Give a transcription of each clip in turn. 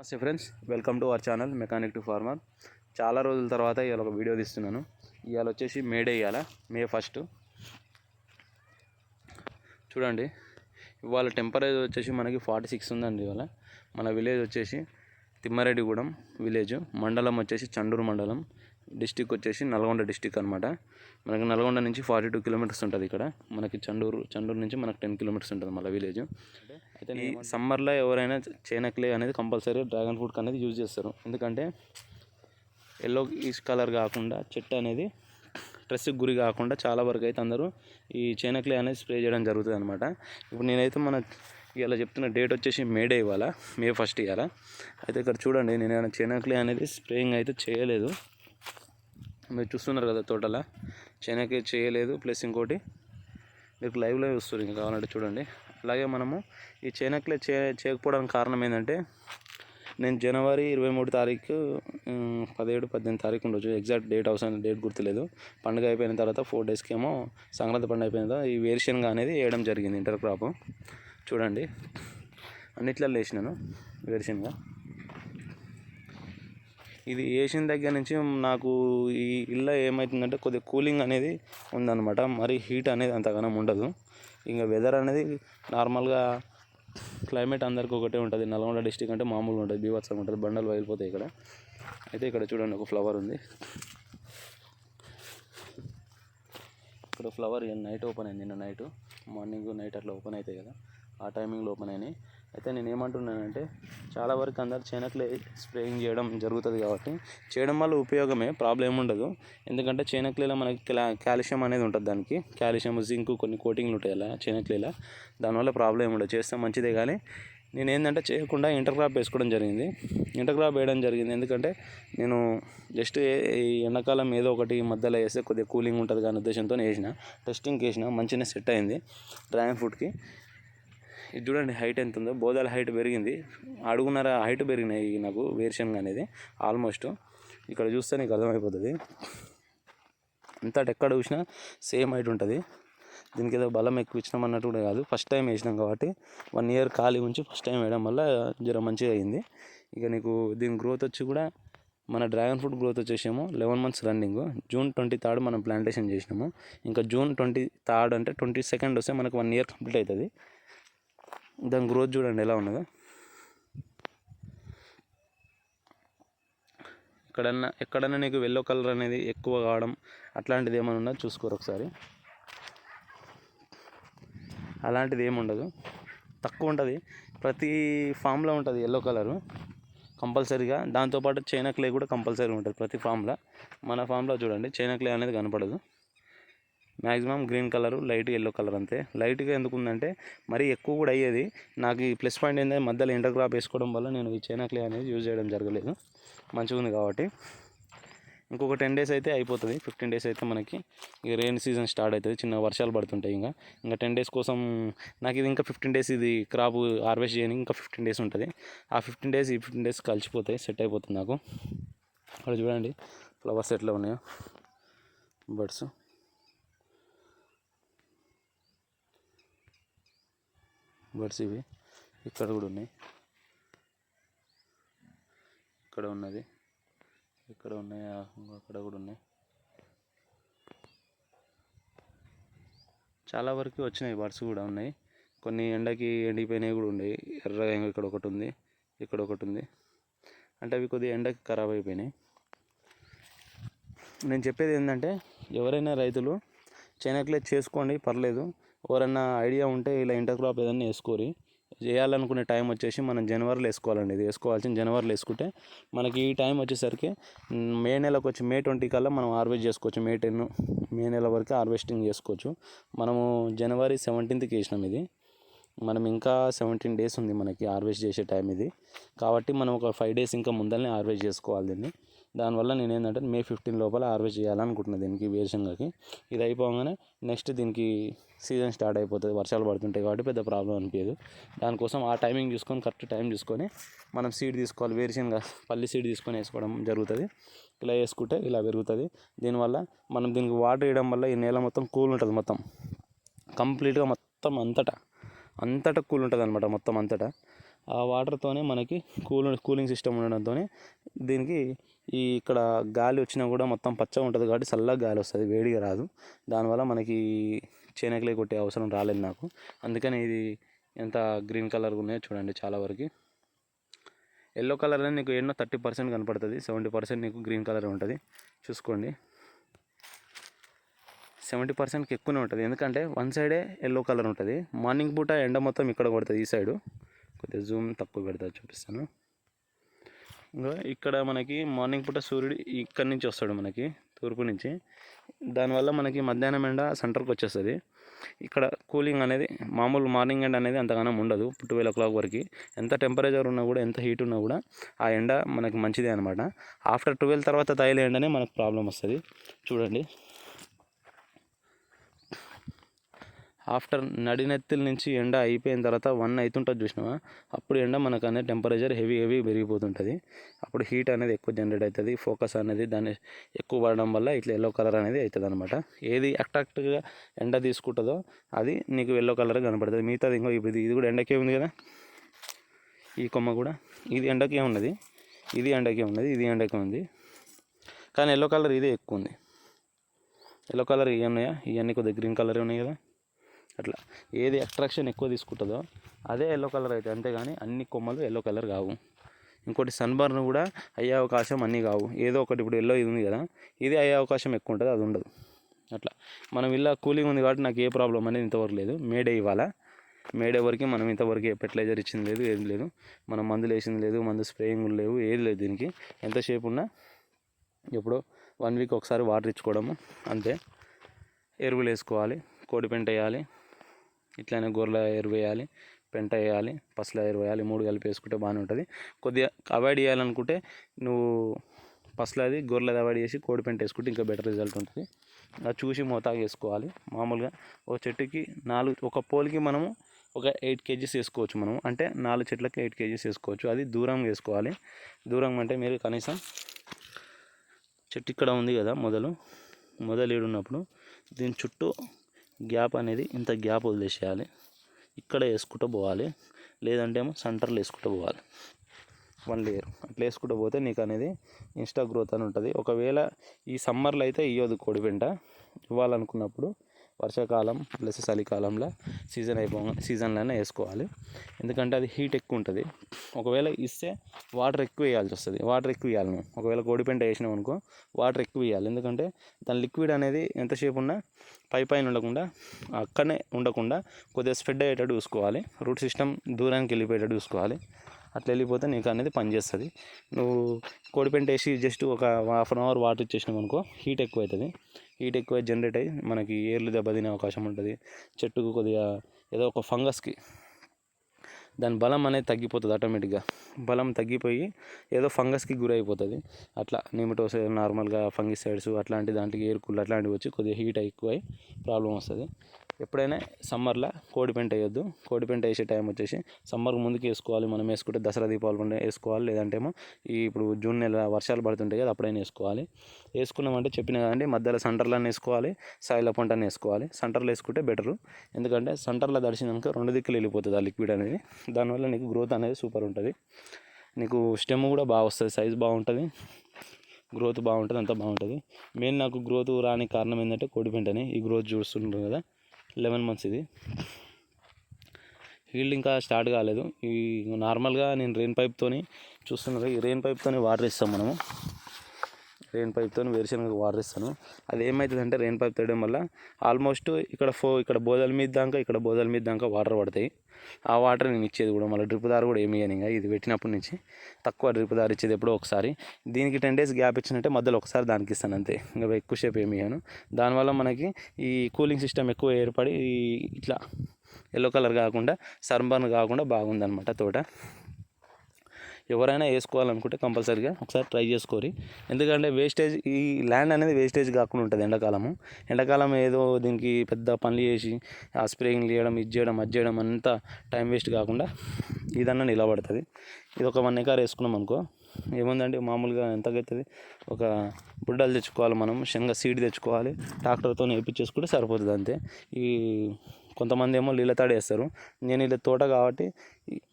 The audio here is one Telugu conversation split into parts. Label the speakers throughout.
Speaker 1: నమస్తే friends welcome to our channel mechanic to farmer. చాలా రోజుల తర్వాత ఇవాళ ఒక వీడియో తీస్తున్నాను. ఇవాళ వచ్చేసి మే డే ఇవాళ మే ఫస్ట్. చూడండి ఇవాళ టెంపరేచర్ వచ్చేసి మనకి ఫార్టీ సిక్స్ ఉందండి ఇవాళ. మన విలేజ్ వచ్చేసి తిమ్మారెడ్డిగూడెం విలేజ్ మండలం వచ్చేసి చండూరు మండలం. డిస్టిక్ వచ్చేసి నల్గొండ డిస్టిక్ అనమాట మనకి నల్గొండ నుంచి ఫార్టీ టూ కిలోమీటర్స్ ఉంటుంది ఇక్కడ. మనకి చండూరు చండూరు నుంచి మనకి టెన్ కిలోమీటర్స్ ఉంటుంది మళ్ళీ విలేజ్. అయితే ఈ సమ్మర్లో ఎవరైనా చేనక్లే అనేది కంపల్సరీ డ్రాగన్ ఫ్రూట్ అనేది యూజ్ చేస్తారు. ఎందుకంటే ఎల్లో ఈస్ కలర్ కాకుండా చెట్టు అనేది స్ట్రెస్కి గురి కాకుండా చాలా వరకు అయితే అందరూ ఈ చేనక్లే అనేది స్ప్రే చేయడం జరుగుతుంది అనమాట ఇప్పుడు నేనైతే మన ఇవాళ చెప్తున్న డేట్ వచ్చేసి మే డే ఇవాళ మే ఫస్ట్ ఇవాళ అయితే ఇక్కడ చూడండి నేను చేనక్లే అనేది స్ప్రేయింగ్ అయితే చేయలేదు. మీరు చూస్తున్నారు కదా తోటల. చైనాకే చేయలేదు ప్లస్ ఇంకోటి మీకు లైవ్లో చూస్తారు ఇంకా కావాలంటే చూడండి. అలాగే మనము ఈ చేనక్లే చే చేయకపోవడానికి కారణం ఏంటంటే నేను జనవరి ఇరవై మూడు తారీఖు పదిహేడు పద్దెనిమిది తారీఖు ఉండొచ్చు ఎగ్జాక్ట్ డేట్ అవసరం డేట్ గుర్తులేదు. పండుగ అయిపోయిన తర్వాత ఫోర్ డేస్కి ఏమో సంక్రాంతి పండుగ అయిపోయిన తర్వాత ఈ వేరుశనగ అనేది వేయడం జరిగింది ఇంటర్ క్రాప్. చూడండి. అన్నిట్లలో వేసినాను వేరుశనగ. ఇది వేసిన దగ్గర నుంచి నాకు ఈ ఇల్లు ఏమవుతుందంటే కొద్దిగా కూలింగ్ అనేది ఉందన్నమాట. మరి హీట్ అనేది అంతగానం ఉండదు. ఇంకా వెదర్ అనేది నార్మల్గా క్లైమేట్ అందరికీ ఒకటే ఉంటుంది. నల్గొండ డిస్టిక్ అంటే మామూలుగా ఉంటుంది బీభత్సంగా ఉంటుంది బండలు బయలుపోతాయి ఇక్కడ. అయితే ఇక్కడ చూడండి ఒక ఫ్లవర్ ఉంది. ఇక్కడ ఫ్లవర్ నైట్ ఓపెన్ అయింది నిన్న నైట్. మార్నింగ్ నైట్ అట్లా ఓపెన్ అవుతాయి కదా. ఆ టైమింగ్లో ఓపెన్ అయినాయి. అయితే నేను ఏమంటున్నానంటే చాలా వరకు అందరు చేనక్లే స్ప్రేయింగ్ చేయడం జరుగుతుంది కాబట్టి చేయడం వల్ల ఉపయోగమే ప్రాబ్లం ఉండదు. ఎందుకంటే చేనక్లేలో మనకి క్లా- కాల్షియం అనేది ఉంటుంది దానికి. కాల్షియం జింక్ కొన్ని కోటింగ్లు ఉంటాయి అలా చేనక్లేలో దానివల్ల ప్రాబ్లం ఉండదు. చేస్తే మంచిదే కానీ నేను ఏంటంటే చేయకుండా ఇంటర్ క్రాప్ వేసుకోవడం జరిగింది. ఇంటర్ క్రాప్ వేయడం జరిగింది ఎందుకంటే నేను జస్ట్ ఈ ఎండాకాలం ఏదో ఒకటి మధ్యలో వేస్తే కొద్దిగా కూలింగ్ ఉంటుంది కానీ ఉద్దేశంతో వేసిన టెస్టింగ్కి వేసిన మంచిగా సెట్ అయింది. డ్రాగన్ ఫ్రూట్కి. ఇది చూడండి హైట్ ఎంత ఉందో. బోధాల హైట్ పెరిగింది. అడుగున్నర హైట్ పెరిగినాయి నాకు వేరుశనగ అనేది. ఆల్మోస్ట్ ఇక్కడ చూస్తే నీకు అర్థమైపోతుంది. అంతటా ఎక్కడ చూసినా సేమ్ హైట్ ఉంటుంది. దీనికి ఏదో బలం ఎక్కువ ఇచ్చినాం అన్నట్టు కూడా కాదు. ఫస్ట్ టైం వేసినాం కాబట్టి వన్ ఇయర్ ఖాళీ ఉంచి ఫస్ట్ టైం వేయడం వల్ల జర మంచిగా అయింది. ఇక నీకు దీని గ్రోత్ వచ్చి కూడా మన డ్రాగన్ ఫ్రూట్ గ్రోత్ వచ్చేసేమో eleven months running June twenty third మనం ప్లాంటేషన్ చేసినాము. ఇంకా జూన్ ట్వంటీ థర్డ్ అంటే ట్వంటీ సెకండ్ వస్తే మనకు వన్ ఇయర్ కంప్లీట్ అవుతుంది. దాని గ్రోత్ చూడండి ఎలా ఉన్నదో. ఎక్కడన్నా ఎక్కడన్నా నీకు ఎల్లో కలర్ అనేది ఎక్కువ కావడం అట్లాంటిది ఏమైనా ఉన్నా చూసుకోరు ఒకసారి. అలాంటిది ఏముండదు తక్కువ ఉంటుంది. ప్రతి ఫామ్లో ఉంటుంది ఎల్లో కలరు కంపల్సరీగా. దాంతోపాటు చైనా క్లే కూడా కంపల్సరీ ఉంటుంది ప్రతి ఫామ్లో మన ఫామ్లో చూడండి చైనా క్లే అనేది కనపడదు. Maximum green colour light yellow colour అంతే. లైట్గా ఎందుకు ఉందంటే మరీ ఎక్కువ కూడా అయ్యేది నాకు ఈ ప్లస్ పాయింట్ ఏంటంటే మధ్యలో ఇంటర్ క్రాప్ వేసుకోవడం వల్ల నేను ఈ చైనా క్లే అనేది యూజ్ చేయడం జరగలేదు. మంచిగా ఉంది కాబట్టి. ఇంకొక టెన్ డేస్ అయితే అయిపోతుంది ఫిఫ్టీన్ డేస్ అయితే మనకి ఈ రెయిన్ సీజన్ స్టార్ట్ అవుతుంది చిన్న వర్షాలు పడుతుంటాయి ఇంకా. ఇంకా టెన్ డేస్ కోసం నాకు ఇది ఇంకా ఫిఫ్టీన్ డేస్ ఇది క్రాప్ హార్వెస్ట్ చేయని ఇంకా ఫిఫ్టీన్ డేస్ ఉంటుంది. ఆ ఫిఫ్టీన్ డేస్ ఈ ఫిఫ్టీన్ డేస్ కలిసిపోతాయి సెట్ అయిపోతుంది నాకు. అక్కడ చూడండి ఫ్లవర్స్ ఎట్లా ఉన్నాయో. బర్డ్స్ బర్డ్స్ ఇవి. ఇక్కడ కూడా ఉన్నాయి. ఇక్కడ ఉన్నది. ఇక్కడ ఉన్నాయి. అక్కడ కూడా ఉన్నాయి. చాలా వరకు వచ్చినాయి బర్డ్స్ కూడా ఉన్నాయి. కొన్ని ఎండకి ఎండిపోయినవి కూడా ఉన్నాయి. ఎర్రగా ఇక్కడ ఒకటి ఉంది. ఇక్కడ ఒకటి ఉంది. అంటే అవి కొద్దిగా ఎండకి ఖరాబ్ అయిపోయినాయి. నేను చెప్పేది ఏంటంటే ఎవరైనా రైతులు చేనక్లే చేసుకోండి పర్లేదు. ఎవరన్నా ఐడియా ఉంటే ఇలా ఇంటర్ క్రాప్ ఏదైనా వేసుకోరి. చేయాలనుకునే టైం వచ్చేసి మనం జనవరిలో వేసుకోవాలండి. ఇది వేసుకోవాల్సిన జనవరిలో వేసుకుంటే మనకి ఈ టైం వచ్చేసరికి మే నెలకు వచ్చి మే ట్వంటీ కల్లా మనం హార్వెస్ట్ చేసుకోవచ్చు. మే టెన్ మే నెల వరకు హార్వెస్టింగ్ చేసుకోవచ్చు. మనము జనవరి సెవెంటీన్త్కి వేసినాం ఇది. మనం ఇంకా సెవెంటీన్ డేస్ ఉంది మనకి హార్వెస్ట్ చేసే టైం ఇది. కాబట్టి మనం ఒక ఫైవ్ డేస్ ఇంకా ముందరనే హార్వెస్ట్ చేసుకోవాలి దీన్ని. దానివల్ల నేను ఏంటంటే మే ఫిఫ్టీన్ లోపల హార్వెస్ట్ చేయాలనుకుంటున్నాను దీనికి వేరుశనగకి. ఇది అయిపోగానే నెక్స్ట్ దీనికి సీజన్ స్టార్ట్ అయిపోతుంది వర్షాలు పడుతుంటాయి కాబట్టి పెద్ద ప్రాబ్లం అనిపించదు దానికోసం ఆ టైమింగ్ చూసుకొని కరెక్ట్ టైం చూసుకొని మనం సీడ్ తీసుకోవాలి. వేరుశనగ పల్లి సీడ్ తీసుకొని వేసుకోవడం జరుగుతుంది. ఇలా వేసుకుంటే ఇలా పెరుగుతుంది. దీనివల్ల మనం దీనికి వాటర్ వేయడం వల్ల ఈ నేల మొత్తం కూల్ ఉంటుంది మొత్తం కంప్లీట్గా మొత్తం అంతటా. అంతటా కూల్ ఉంటుంది అనమాట మొత్తం అంతటా. ఆ వాటర్తోనే మనకి కూల్ కూలింగ్ సిస్టమ్ ఉండడంతో దీనికి ఈ ఇక్కడ గాలి వచ్చినా కూడా మొత్తం పచ్చగా ఉంటుంది కాబట్టి చల్లగా గాలి వస్తుంది వేడిగా రాదు. దానివల్ల మనకి చేనకలే కొట్టే అవసరం రాలేదు నాకు. అందుకని ఇది ఎంత గ్రీన్ కలర్ ఉన్నాయో చూడండి చాలా వరకు. ఎల్లో కలర్ అనేది నీకు ఎన్నో థర్టీ పర్సెంట్ కనపడుతుంది సెవెంటీ పర్సెంట్ నీకు గ్రీన్ కలర్ ఉంటుంది. చూసుకోండి. సెవెంటీ పర్సెంట్కి ఎక్కువనే ఉంటుంది. ఎందుకంటే వన్ సైడే ఎల్లో కలర్ ఉంటుంది. మార్నింగ్ పూట ఎండ మొత్తం ఇక్కడ కొడుతుంది ఈ సైడు. కొద్దిగా జూమ్ తక్కువ పెడతా చూపిస్తాను. ఇంకా ఇక్కడ మనకి మార్నింగ్ పూట సూర్యుడు ఇక్కడి నుంచి వస్తాడు మనకి తూర్పు నుంచి. దానివల్ల మనకి మధ్యాహ్నం ఎండ సెంటర్కి వచ్చేస్తుంది. ఇక్కడ కూలింగ్ అనేది మామూలు మార్నింగ్ ఎండ అనేది అంతగానం ఉండదు ట్వెల్వ్ ఓ క్లాక్ వరకు. ఎంత టెంపరేచర్ ఉన్నా కూడా ఎంత హీట్ ఉన్నా కూడా ఆ ఎండ మనకి మంచిదే అనమాట ఆఫ్టర్ ట్వెల్వ్ తర్వాత తగిలే ఎండనే మనకు ప్రాబ్లం వస్తుంది. చూడండి. ఆఫ్టర్ నడినెత్తుల నుంచి ఎండ అయిపోయిన తర్వాత వన్ అవుతుంటుంది చూసినావా? అప్పుడు ఎండ మనకు అనేది టెంపరేచర్ హెవీ హెవీ పెరిగిపోతుంటుంది. అప్పుడు హీట్ అనేది ఎక్కువ జనరేట్ అవుతుంది ఫోకస్ అనేది దాన్ని ఎక్కువ పడడం వల్ల ఇట్లా ఎల్లో కలర్ అనేది అవుతుంది అనమాట ఏది అట్రాక్ట్గా ఎండ తీసుకుంటుందో అది నీకు ఎల్లో కలర్ కనపడుతుంది. మిగతాది ఇంకో ఇప్పుడు ఇది కూడా ఎండకే ఉంది కదా? ఈ కొమ్మ కూడా? ఇది ఎండకే ఉన్నది. ఇది ఎండకే ఉన్నది ఇది ఎండకే ఉంది. కానీ ఎల్లో కలర్ ఇదే ఎక్కువ ఉంది. ఎల్లో కలర్ ఇవి ఉన్నాయా ఇవన్నీ కొద్దిగా గ్రీన్ కలర్ ఉన్నాయి కదా? అట్లా. ఏది అట్రాక్షన్ ఎక్కువ తీసుకుంటుందో అదే ఎల్లో కలర్ అయితే అంతేగాని అన్ని కొమ్మలు ఎల్లో కలర్ కావు. ఇంకోటి సన్బర్న్ కూడా అయ్యే అవకాశం అన్నీ కావు. ఏదో ఒకటి ఇప్పుడు ఎల్లో ఇది ఉంది కదా ఇది అయ్యే అవకాశం ఎక్కువ ఉంటుంది అది ఉండదు. అట్లా. మనం ఇలా కూలింగ్ ఉంది కాబట్టి నాకు ఏ ప్రాబ్లం అనేది ఇంతవరకు లేదు. మేడే ఇవ్వాలా? మేడే వరకు మనం ఇంతవరకు ఫెర్టిలైజర్ ఇచ్చింది లేదు ఏది లేదు. మనం మందులు వేసింది లేదు మందు స్ప్రేయింగ్ లేవు ఏది లేదు దీనికి. ఎంతసేపు ఉన్నా ఎప్పుడో వన్ వీక్ ఒకసారి వాటర్ ఇచ్చుకోవడము అంతే. ఎరువులు వేసుకోవాలి కోడిపెంట వేయాలి. ఇట్లానే గొర్రెల ఎరువు వేయాలి పెంట వేయాలి పసల ఎరువు వేయాలి మూడు కలిపి వేసుకుంటే బాగానే ఉంటుంది. కొద్దిగా అవాయిడ్ చేయాలనుకుంటే నువ్వు పసలది గొర్రెలది అవాయిడ్ చేసి కోడి పెంట వేసుకుంటే ఇంకా బెటర్ రిజల్ట్ ఉంటుంది. అది చూసి మోతాగా వేసుకోవాలి మామూలుగా ఒక చెట్టుకి నాలుగు ఒక పోల్కి మనము ఒక ఎయిట్ కేజీస్ వేసుకోవచ్చు మనం అంటే నాలుగు చెట్లకి ఎయిట్ కేజీస్ వేసుకోవచ్చు. అది దూరంగా వేసుకోవాలి. దూరం అంటే మీరు కనీసం చెట్టు ఇక్కడ ఉంది కదా మొదలు మొదలు ఏడున్నప్పుడు దీని చుట్టూ గ్యాప్ అనేది ఇంత గ్యాప్ వదిలేసేయాలి. ఇక్కడ వేసుకుంటూ పోవాలి. లేదంటే ఏమో సెంటర్లో వేసుకుంటూ పోవాలి. వన్ లేయర్ అట్లా వేసుకుంటూ పోతే నీకు అనేది ఇన్స్టా గ్రోత్ అని ఉంటుంది. ఒకవేళ ఈ సమ్మర్లో అయితే ఇవ్వదు కోడిపెంట ఇవ్వాలనుకున్నప్పుడు వర్షాకాలం ప్లస్ చలికాలంలో సీజన్ అయిపో సీజన్లోనే వేసుకోవాలి. ఎందుకంటే అది హీట్ ఎక్కువ ఉంటుంది. ఒకవేళ ఇస్తే వాటర్ ఎక్కువ వేయాల్సి వస్తుంది. వాటర్ ఎక్కువ వేయాలి మేము ఒకవేళ కోడిపెంట వేసినాం అనుకో వాటర్ ఎక్కువ వేయాలి. ఎందుకంటే దాని లిక్విడ్ అనేది ఎంతసేపు ఉన్నా పై పైన ఉండకుండా అక్కడనే ఉండకుండా కొద్దిగా స్ప్రెడ్ అయ్యేటట్టు చూసుకోవాలి. రూట్ సిస్టమ్ దూరానికి వెళ్ళిపోయేటట్టు చూసుకోవాలి. అట్లా వెళ్ళిపోతే నీకు అనేది పనిచేస్తుంది నువ్వు కోడిపెంట వేసి జస్ట్ ఒక హాఫ్ అన్ అవర్ వాటర్ ఇచ్చేసినాం అనుకో హీట్ ఎక్కువ అవుతుంది హీట్ ఎక్కువ జనరేట్ అయ్యి మనకి ఏర్లు దెబ్బతినే అవకాశం ఉంటుంది. చెట్టుకు కొద్దిగా ఏదో ఒక ఫంగస్కి దాని బలం అనేది తగ్గిపోతుంది ఆటోమేటిక్గా. బలం తగ్గిపోయి ఏదో ఫంగస్కి గురైపోతుంది. అట్లా నిమిటోస్ నార్మల్గా ఫంగిసైడ్స్ అట్లాంటి దాంట్లోకి ఏరుకుళ్ళు అట్లాంటివి వచ్చి కొద్దిగా హీట్ అయిపోయి ప్రాబ్లం వస్తుంది. ఎప్పుడైనా సమ్మర్లో కోడి పెంట వేయొద్దు. కోడి పెంట వేసే టైం వచ్చేసి సమ్మర్ ముందుకు వేసుకోవాలి. మనం వేసుకుంటే దసరా దీపావళి పండుగ వేసుకోవాలి. లేదంటే ఏమో ఈ ఇప్పుడు జూన్ నెల వర్షాలు పడుతుంటాయి కదా అప్పుడైనా వేసుకోవాలి. వేసుకున్నామంటే చెప్పిన కదండి మధ్యలో సెంటర్లో వేసుకోవాలి సాయిల పంటని వేసుకోవాలి. సెంటర్లో వేసుకుంటే బెటరు. ఎందుకంటే సెంటర్లో దడిచినాక రెండు దిక్కులు వెళ్ళిపోతుంది ఆ లిక్విడ్ అనేది. దానివల్ల నీకు గ్రోత్ అనేది సూపర్ ఉంటుంది. నీకు స్టెమ్ కూడా బాగా వస్తుంది సైజ్ బాగుంటుంది గ్రోత్ బాగుంటుంది అంతా బాగుంటుంది. మెయిన్ నాకు గ్రోత్ రాని కారణం ఏంటంటే కోడిపెంటని ఈ గ్రోత్ చూస్తుంటారు కదా. లెవెన్ మంత్స్ ఇది. హీల్డ్ ఇంకా స్టార్ట్ కాలేదు. ఈ నార్మల్గా నేను రెయిన్ పైప్తోని చూస్తున్నారు ఈ రెయిన్ పైప్తోని వాటర్ ఇస్తాం మనము. రెయిన్ పైప్తో వేరుశనగకు వాటర్ ఇస్తాను అది ఏమవుతుందంటే రెయిన్ పైప్ తేయడం వల్ల ఆల్మోస్ట్ ఇక్కడ ఫో ఇక్కడ బోదల మీద దాకా ఇక్కడ బోదల మీద దాకా వాటర్ పడతాయి. ఆ వాటర్ నేను ఇచ్చేది కూడా మళ్ళీ డ్రిప్ దారి కూడా ఏమి ఇయ్యను ఇంకా. ఇది పెట్టినప్పటి నుంచి తక్కువ డ్రిప్ దారి ఇచ్చేది ఎప్పుడో ఒకసారి. దీనికి టెన్ డేస్ గ్యాప్ ఇచ్చినట్టే మధ్యలో ఒకసారి దానికి ఇస్తాను అంతే. ఇంకా ఎక్కువసేపు ఏమి ఇయ్యాను. దానివల్ల మనకి ఈ కూలింగ్ సిస్టమ్ ఎక్కువ ఏర్పడి ఇట్లా ఎల్లో కలర్ కాకుండా సర్బర్న్ కాకుండా బాగుందన్నమాట తోట. ఎవరైనా వేసుకోవాలనుకుంటే కంపల్సరీగా ఒకసారి ట్రై చేసుకోరి. ఎందుకంటే వేస్టేజ్ ఈ ల్యాండ్ అనేది వేస్టేజ్ కాకుండా ఉంటుంది ఎండాకాలము. ఎండాకాలం ఏదో దీనికి పెద్ద పనులు చేసి ఆ స్ప్రేయింగ్ చేయడం ఇది చేయడం అది చేయడం అంతా టైం వేస్ట్ కాకుండా ఇదన్నా నిలబడుతుంది. ఇది ఒక వన్ ఎకర్ వేసుకున్నాం అనుకో ఏముందంటే మామూలుగా ఎంతకైతుంది? అవుతుంది ఒక బుడ్డలు తెచ్చుకోవాలి మనం శనగ సీడ్ తెచ్చుకోవాలి ట్రాక్టర్తో నేర్పించేసుకుంటే సరిపోతుంది అంతే. ఈ కొంతమంది ఏమో నీళ్ళ తాడు వేస్తారు. నేను ఇలా తోట కాబట్టి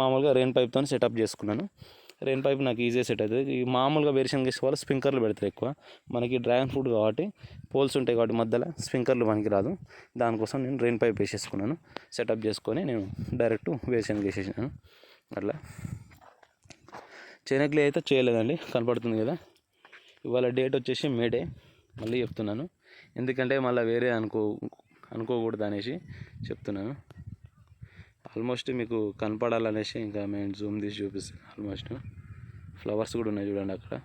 Speaker 1: మామూలుగా రెయిన్ పైప్తో సెటప్ చేసుకున్నాను. రెయిన్ పైప్ నాకు ఈజీగా సెట్ అవుతుంది. ఈ మామూలుగా వేరుశనగ వేసే వాళ్ళు స్ప్రింకర్లు పెడతారు ఎక్కువ. మనకి డ్రాగన్ ఫ్రూట్ కాబట్టి పోల్స్ ఉంటాయి కాబట్టి మధ్యలో స్ప్రింకర్లు మనకి రాదు. దానికోసం నేను రెయిన్ పైప్ వేసేసుకున్నాను. సెటప్ చేసుకొని నేను డైరెక్ట్ వేరుశనగ వేసేసినాను. అట్లా. చెనక్లు అయితే చేయలేదండి. కనపడుతుంది కదా. ఇవాళ డేట్ వచ్చేసి మేడే మళ్ళీ చెప్తున్నాను. ఎందుకంటే మళ్ళీ వేరే అనుకో అనుకోకూడదు అనేసి చెప్తున్నాను. ఆల్మోస్ట్ మీకు కనపడాలనేసి ఇంకా మేము జూమ్ తీసి చూపిస్తాను ఆల్మోస్ట్ ఫ్లవర్స్ కూడా ఉన్నాయి చూడండి అక్కడ.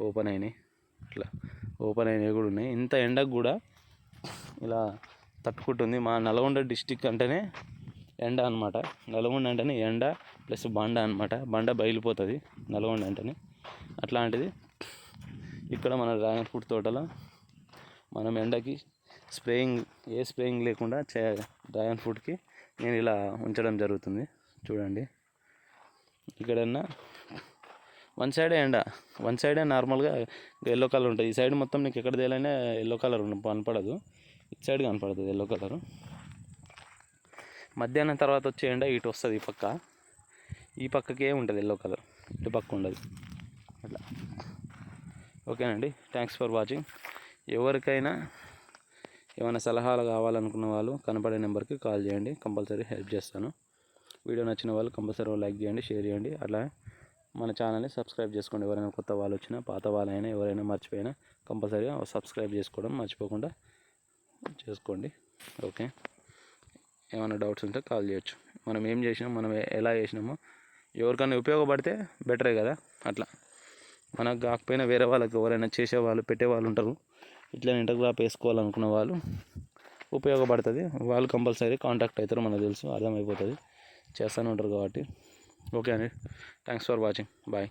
Speaker 1: ఓపెన్ అయినాయి. అట్లా ఓపెన్ అయినవి కూడా ఉన్నాయి. ఇంత ఎండకు కూడా ఇలా తట్టుకుంటుంది. మా నల్గొండ డిస్టిక్ అంటేనే ఎండ అనమాట నల్గొండ అంటేనే ఎండ ప్లస్ బండ అనమాట బండ బయలుపోతుంది నల్గొండ అంటేనే. అట్లాంటిది ఇక్కడ మన డ్రాగన్ ఫ్రూట్ తోటలో మనం ఎండకి స్ప్రేయింగ్ ఏ స్ప్రేయింగ్ లేకుండా చే డ్రాగన్ ఫ్రూట్కి నేను ఇలా ఉంచడం జరుగుతుంది. చూడండి. ఇక్కడన్నా వన్ సైడే ఎండ. వన్ సైడే నార్మల్గా ఎల్లో కలర్ ఉంటుంది. ఈ సైడ్ మొత్తం నీకు ఎక్కడ తేలైనా ఎల్లో కలర్ కనపడదు. ఇటు సైడ్ కనపడుతుంది ఎల్లో కలరు. మధ్యాహ్నం తర్వాత వచ్చే ఎండ ఇటు వస్తుంది ఈ పక్క. ఈ పక్కకే ఉంటుంది ఎల్లో కలర్. ఇటు పక్క ఉండదు. అట్లా. ఓకేనండి. Thanks for watching. ఎవరికైనా ఏమైనా సలహాలు కావాలనుకున్న వాళ్ళు కనపడే నెంబర్కి కాల్ చేయండి. కంపల్సరీ హెల్ప్ చేస్తాను. వీడియో నచ్చిన వాళ్ళు కంపల్సరీ లైక్ చేయండి షేర్ చేయండి. అట్లా మన ఛానల్ని సబ్స్క్రైబ్ చేసుకోండి. ఎవరైనా కొత్త వాళ్ళు వచ్చినా పాత వాళ్ళైనా ఎవరైనా మర్చిపోయినా కంపల్సరీగా సబ్స్క్రైబ్ చేసుకోవడం మర్చిపోకుండా చేసుకోండి. ఓకే? ఏమైనా డౌట్స్ ఉంటే కాల్ చేయొచ్చు. మనం ఏం చేసినాం మనం ఎలా చేసినామో ఎవరికైనా ఉపయోగపడితే బెటరే కదా. అట్లా. మనకు కాకపోయినా వేరే వాళ్ళకి ఎవరైనా చేసేవాళ్ళు పెట్టేవాళ్ళు ఉంటారు. ఇట్లా ఇంటర్గ్రాప్ వేసుకోవాలనుకున్న వాళ్ళు ఉపయోగపడుతుంది. వాళ్ళు కంపల్సరీ కాంటాక్ట్ అవుతారు మనకు తెలుసు అర్థమైపోతుంది. చేస్తూనే ఉంటారు కాబట్టి. ఓకే అండి. Thanks for watching. బాయ్.